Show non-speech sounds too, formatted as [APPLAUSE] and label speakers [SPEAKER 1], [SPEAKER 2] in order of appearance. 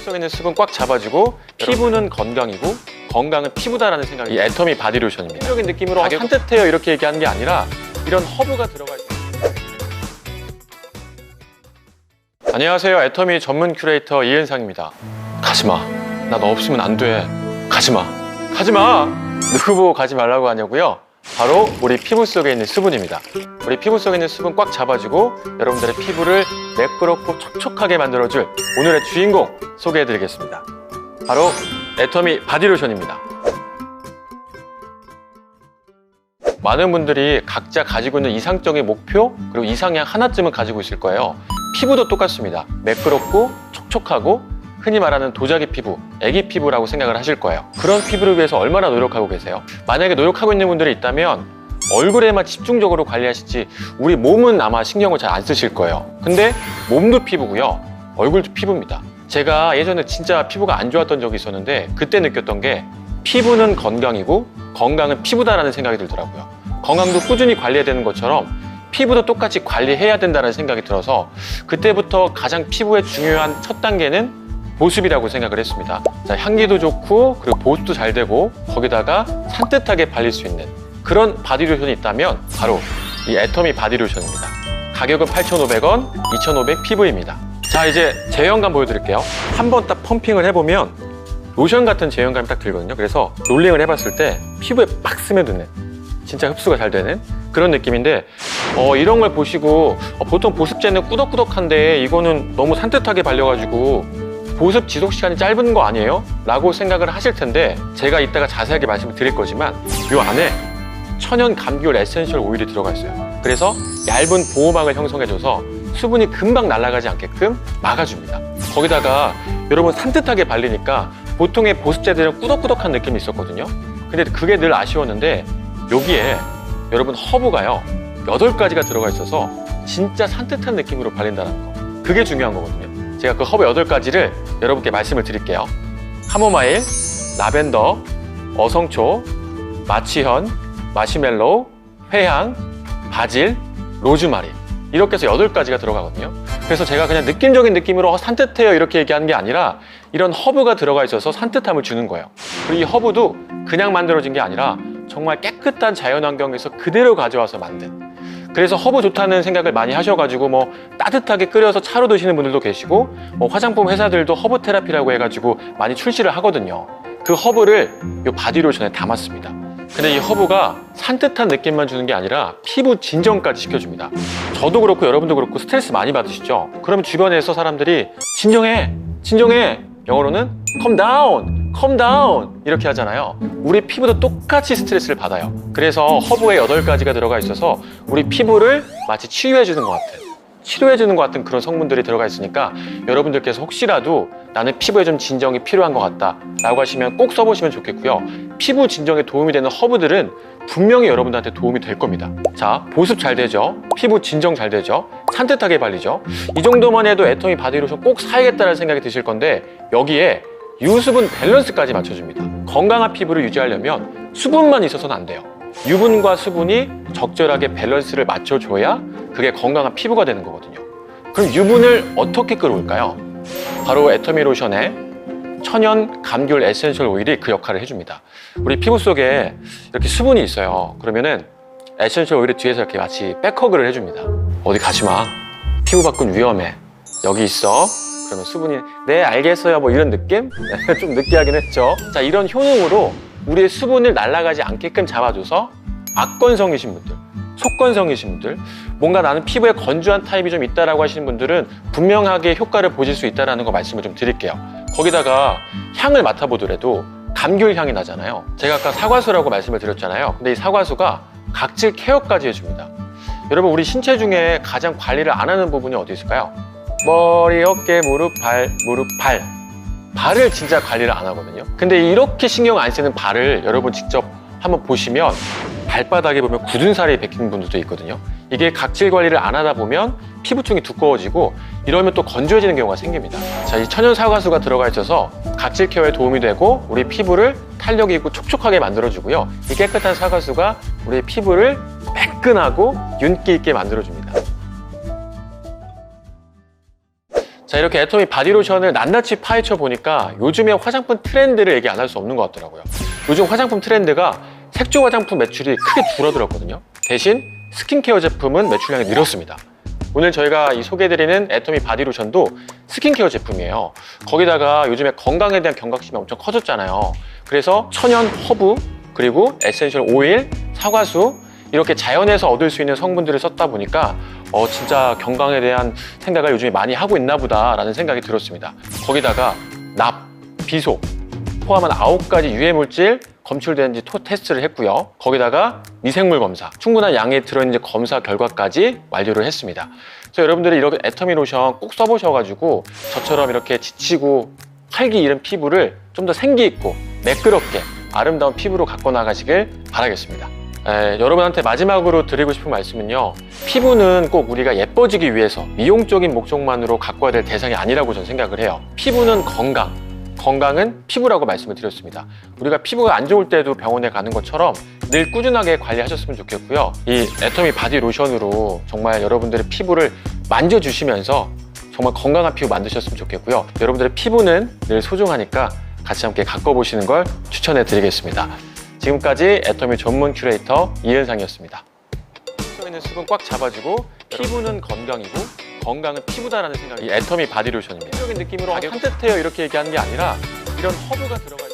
[SPEAKER 1] 속에 있는 수분 꽉 잡아주고 피부는 건강이고 건강은 피부다라는 생각이 이 애터미 바디로션입니다. 적인 느낌으로
[SPEAKER 2] 가격-
[SPEAKER 1] 산뜻해요 이렇게 얘기하는 게 아니라 이런 허브가 들어가 있습니다. 안녕하세요. 애터미 전문 큐레이터 이은상입니다. 가지마. 나 너 없으면 안 돼. 가지마. 가지마. 누구 보고 가지 말라고 하냐고요? 바로 우리 피부 속에 있는 수분입니다. 우리 피부 속에 있는 수분 꽉 잡아주고 여러분들의 피부를 매끄럽고 촉촉하게 만들어줄 오늘의 주인공 소개해드리겠습니다. 바로 애터미 바디로션입니다. 많은 분들이 각자 가지고 있는 이상적인 목표 그리고 이상향 하나쯤은 가지고 있을 거예요. 피부도 똑같습니다. 매끄럽고 촉촉하고 흔히 말하는 도자기 피부, 애기 피부라고 생각을 하실 거예요. 그런 피부를 위해서 얼마나 노력하고 계세요? 만약에 노력하고 있는 분들이 있다면 얼굴에만 집중적으로 관리하시지 우리 몸은 아마 신경을 잘 안 쓰실 거예요. 근데 몸도 피부고요. 얼굴도 피부입니다. 제가 예전에 진짜 피부가 안 좋았던 적이 있었는데 그때 느꼈던 게 피부는 건강이고 건강은 피부다라는 생각이 들더라고요. 건강도 꾸준히 관리해야 되는 것처럼 피부도 똑같이 관리해야 된다는 생각이 들어서 그때부터 가장 피부의 중요한 첫 단계는 보습이라고 생각을 했습니다. 자, 향기도 좋고 그리고 보습도 잘 되고 거기다가 산뜻하게 발릴 수 있는 그런 바디로션이 있다면 바로 이 애터미 바디로션입니다. 가격은 8,500원, 2,500 PV입니다. 자 이제 제형감 보여드릴게요. 한번 딱 펌핑을 해보면 로션 같은 제형감이 딱 들거든요. 그래서 롤링을 해봤을 때 피부에 빡 스며드는 진짜 흡수가 잘 되는 그런 느낌인데 어, 이런 걸 보시고 어, 보통 보습제는 꾸덕꾸덕한데 이거는 너무 산뜻하게 발려가지고 보습 지속 시간이 짧은 거 아니에요? 라고 생각을 하실 텐데 제가 이따가 자세하게 말씀을 드릴 거지만 이 안에 천연 감귤 에센셜 오일이 들어가 있어요. 그래서 얇은 보호막을 형성해줘서 수분이 금방 날아가지 않게끔 막아줍니다. 거기다가 여러분 산뜻하게 발리니까 보통의 보습제들은 꾸덕꾸덕한 느낌이 있었거든요. 근데 그게 늘 아쉬웠는데 여기에 여러분 허브가요 여덟 가지가 들어가 있어서 진짜 산뜻한 느낌으로 발린다는 거 그게 중요한 거거든요. 제가 그 허브 여덟 가지를 여러분께 말씀을 드릴게요. 카모마일, 라벤더, 어성초, 마취현, 마시멜로우, 회향, 바질, 로즈마리 이렇게 해서 여덟 가지가 들어가거든요. 그래서 제가 그냥 느낌적인 느낌으로 어, 산뜻해요 이렇게 얘기하는 게 아니라 이런 허브가 들어가 있어서 산뜻함을 주는 거예요. 그리고 이 허브도 그냥 만들어진 게 아니라 정말 깨끗한 자연 환경에서 그대로 가져와서 만든 그래서 허브 좋다는 생각을 많이 하셔가지고 뭐 따뜻하게 끓여서 차로 드시는 분들도 계시고 뭐 화장품 회사들도 허브 테라피라고 해가지고 많이 출시를 하거든요. 그 허브를 이 바디로션에 담았습니다. 근데 이 허브가 산뜻한 느낌만 주는 게 아니라 피부 진정까지 시켜줍니다. 저도 그렇고 여러분도 그렇고 스트레스 많이 받으시죠? 그럼 주변에서 사람들이 진정해, 진정해. 영어로는 calm calm down 이렇게 하잖아요. 우리 피부도 똑같이 스트레스를 받아요. 그래서 허브에 여덟 가지가 들어가 있어서 우리 피부를 마치 치유해 주는 것 같은 치료해 주는 것 같은 그런 성분들이 들어가 있으니까 여러분들께서 혹시라도 나는 피부에 좀 진정이 필요한 것 같다 라고 하시면 꼭 써보시면 좋겠고요. 피부 진정에 도움이 되는 허브들은 분명히 여러분들한테 도움이 될 겁니다. 자, 보습 잘 되죠? 피부 진정 잘 되죠? 산뜻하게 발리죠? 이 정도만 해도 애터미 바디로션 꼭 사야겠다는 생각이 드실 건데 여기에 유수분 밸런스까지 맞춰줍니다. 건강한 피부를 유지하려면 수분만 있어서는 안 돼요. 유분과 수분이 적절하게 밸런스를 맞춰줘야 그게 건강한 피부가 되는 거거든요. 그럼 유분을 어떻게 끌어올까요? 바로 애터미 로션의 천연 감귤 에센셜 오일이 그 역할을 해줍니다. 우리 피부 속에 이렇게 수분이 있어요. 그러면은 에센셜 오일이 뒤에서 이렇게 마치 백허그를 해줍니다. 어디 가지 마. 피부 밖은 위험해. 여기 있어. 그러면 수분이 네 알겠어요 뭐 이런 느낌 [LAUGHS] 좀 느끼하긴 했죠. 자 이런 효능으로 우리의 수분을 날아가지 않게끔 잡아줘서 악건성이신 분들, 속건성이신 분들, 뭔가 나는 피부에 건조한 타입이 좀 있다라고 하시는 분들은 분명하게 효과를 보실 수 있다라는 거 말씀을 좀 드릴게요. 거기다가 향을 맡아보더라도 감귤 향이 나잖아요. 제가 아까 사과수라고 말씀을 드렸잖아요. 근데 이 사과수가 각질 케어까지 해줍니다. 여러분 우리 신체 중에 가장 관리를 안 하는 부분이 어디 있을까요? 머리, 어깨, 무릎, 발, 무릎, 발. 발을 진짜 관리를 안 하거든요. 근데 이렇게 신경 안 쓰는 발을 여러분 직접 한번 보시면 발바닥에 보면 굳은 살이 베낀 분들도 있거든요. 이게 각질 관리를 안 하다 보면 피부층이 두꺼워지고 이러면 또 건조해지는 경우가 생깁니다. 자, 이 천연 사과수가 들어가 있어서 각질 케어에 도움이 되고 우리 피부를 탄력 있고 촉촉하게 만들어주고요. 이 깨끗한 사과수가 우리 피부를 매끈하고 윤기 있게 만들어줍니다. 자 이렇게 애터미 바디로션을 낱낱이 파헤쳐 보니까 요즘의 화장품 트렌드를 얘기 안 할 수 없는 것 같더라고요. 요즘 화장품 트렌드가 색조 화장품 매출이 크게 줄어들었거든요. 대신 스킨케어 제품은 매출량이 늘었습니다. 오늘 저희가 이 소개해드리는 애터미 바디로션도 스킨케어 제품이에요. 거기다가 요즘에 건강에 대한 경각심이 엄청 커졌잖아요. 그래서 천연 허브 그리고 에센셜 오일, 사과수 이렇게 자연에서 얻을 수 있는 성분들을 썼다 보니까 어 진짜 건강에 대한 생각을 요즘에 많이 하고 있나 보다라는 생각이 들었습니다. 거기다가 납, 비소 포함한 아홉 가지 유해 물질 검출되는지 토 테스트를 했고요. 거기다가 미생물 검사, 충분한 양의 들어있는 검사 결과까지 완료를 했습니다. 그래서 여러분들이 이렇게 애터미 로션 꼭 써보셔가지고 저처럼 이렇게 지치고 활기 잃은 피부를 좀 더 생기 있고 매끄럽게 아름다운 피부로 갖고 나가시길 바라겠습니다. 에, 여러분한테 마지막으로 드리고 싶은 말씀은요. 피부는 꼭 우리가 예뻐지기 위해서 미용적인 목적만으로 갖고야 될 대상이 아니라고 저는 생각을 해요. 피부는 건강, 건강은 피부라고 말씀을 드렸습니다. 우리가 피부가 안 좋을 때도 병원에 가는 것처럼 늘 꾸준하게 관리하셨으면 좋겠고요. 이 애터미 바디 로션으로 정말 여러분들의 피부를 만져주시면서 정말 건강한 피부 만드셨으면 좋겠고요. 여러분들의 피부는 늘 소중하니까 같이 함께 가꿔보시는 걸 추천해 드리겠습니다. 지금까지 애터미 전문 큐레이터 이은상이었습니다. 있는 수분 꽉 잡아주고 피부는 건강이고 건강은 피부다라는 생각이 이 애터미 바디로션입니다. 적인 느낌으로 산뜻해요 이렇게 얘기하는 게 아니라 이런 허브가 들어가